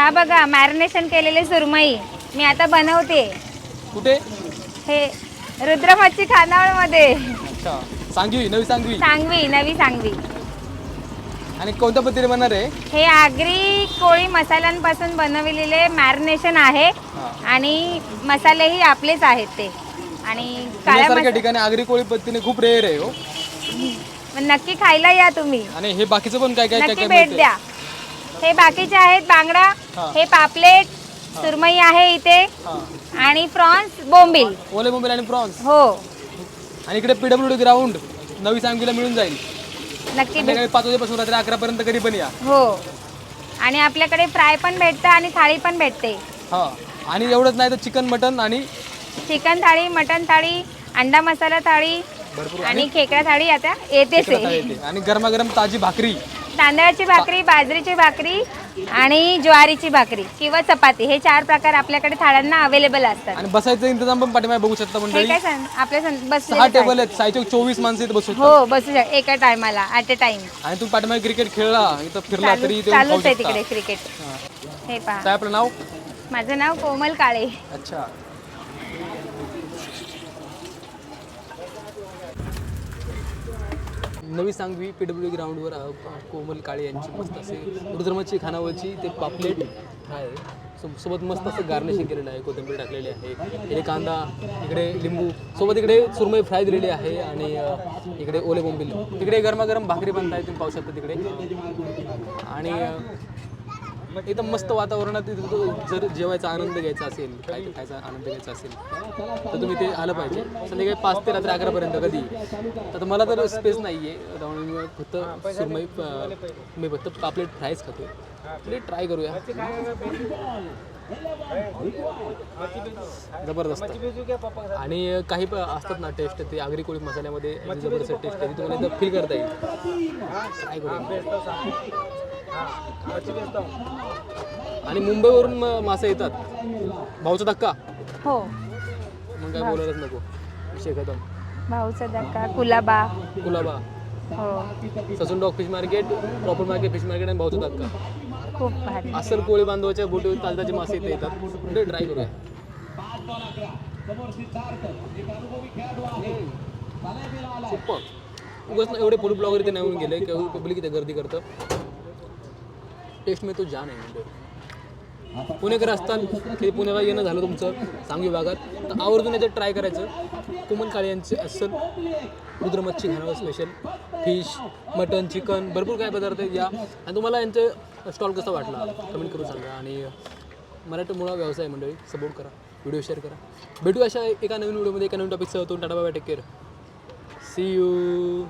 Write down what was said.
हा बघा मॅरिनेशन केलेले सुरमई. मी आता बनवते. कुठे? हे रुद्र मच्छी खानावळमध्ये. अच्छा. सांगवी नवी सांगवी. सांगवी नवी सांगवी. आणि कोणत्या पद्धतीने बनणार आहे? हे आगरी कोळी मसाल्यांपासून बनविलेले मॅरिनेशन आहे. आणि मसालेही आपलेच आहेत ते. आणि काळ्या पुण्यासारख्या ठिकाणी आगरी कोळी पद्धतीने खूप रेअर आहे हो. नक्की खायला या तुम्ही. आणि हे बाकीचं पण काय काय काय नक्की काय भेट मिळतंय? द्या. हे बाकीचे आहेत बांगडा हा. हे पापलेट सुरमई आहे इथे. हा. आणि प्रॉन्स बोंबील. ओले बोंबील आणि प्रॉन्स. हो. आणि इकडे पीडब्ल्यू डी ग्राउंड नवी सांगवीला मिळून जाईल. नक्की भेट संध्याकाळी पाच वाजेपासून रात्री अकरा पर्यंत कधी पण या. हो. आणि आपल्याकडे फ्राय पण भेटतं आणि थाळी पण भेटते. हा. आणि एवढंच नाही तर चिकन मटन आणि चिकन थाळी मटन थाळी अंडा मसाला थाळी भरपूर. आणि खेकडा थाळी आता येतेच आहे. येते. आणि गरमागरम ताजी भाकरी. तांदळाची भाकरी बाजरीची भाकरी आणि ज्वारीची भाकरी किंवा चपाती. हे चार प्रकार आपल्याकडे थाळ्यांना अवेलेबल असतात. आणि बसायचं इंतजाम पण पाठीमागे बघू शकता हे मंडळी. काय सांग आपल्या सं- सहा बसलेलेच आहे. टेबल आहेत. साईचे चोवीस माणसं इथे बसू शकतात. हो बसू शक एका टायमाला ॲट अ टाइम आणि तुम्ही पाठीमागे क्रिकेट खेळला. इथं फिरला तरी इथे येऊन चालूच खाऊ आहे शकता. तिकडे क्रिकेट हा. हे पहा. काय आपलं नाव? माझं नाव कोमल काळे. अच्छा. नवी सांगवी पीडब्ल्यू ग्राउंडवर कोमल काळे यांची मस्त असे रुद्रमच्छी खानावळची ते पापलेट आहे. सोबत मस्त असं गार्निशिंग केलेलं आहे कोथिंबीर टाकलेली आहे इकडे कांदा इकडे लिंबू सोबत इकडे सुरमई फ्राय दिलेली आहे आणि इकडे ओले बोंबील. तिकडे गरमागरम भाकरी बनताय तुम्ही पाहू शकता तिकडे. आणि एकदम मस्त वातावरणात जर जेवायचा आनंद घ्यायचा असेल काय खायचा आनंद घ्यायचा असेल तर तुम्ही ते आलं पाहिजे. संध्याकाळी पाच ते रात्री अकरापर्यंत कधी. तर मला तर स्पेस नाही आहे त्यामुळे मी फक्त सुरमई मी फक्त पापलेट फ्रायच खातो प्लेट ट्राय करूया. जबरदस्त. आणि काही प- असतात ना टेस्ट ते आगरी कोळी मसाल्यामध्ये जबरदस्त टेस्ट आहे ती तुम्हाला एकदा फील करता येईल. ट्राय करूया. आणि मुंबईवरून म- मासे येतात. भाऊचा धक्का? हो. मग काय बोलायलाच नको. विषय खतम. भाऊचा धक्का कुलाबा. कुलाबा. हो. Sassoon dock fish market proper market fish market आणि भाऊचा धक्का. खूप भारी. अस्सल कोळी बांधवाच्या बोटीवर ताजताचे मासे इथे येतात. म्हणजे ट्राय करूया. सुपर. उगाच ना एवढे फुल ब्लॉगर इथे नाही गेले किंवा पब्लिक इथे गर्दी करतं. टेस्ट में तो जान आहे म्हणजे पुणेकर असताना की पुण्याला येणं झालं तुमचं सांगवी भागात। तर आवर्जून याच्यात ट्राय करायचं. कोमल काळे यांचे अस्सल रुद्रमच्छी खानावं स्पेशल फिश मटन चिकन भरपूर काय पदार्थ या. आणि तुम्हाला यांचं स्टॉल कसा वाटला? कमेंट करून सांगा. आणि मराठी मुळा व्यवसाय मंडळी सपोर्ट करा. व्हिडिओ शेअर करा. भेटू अशा एका नवीन व्हिडिओमध्ये एका नवीन टॉपिकसह होतो टाटा बाबा टेक केअर. C you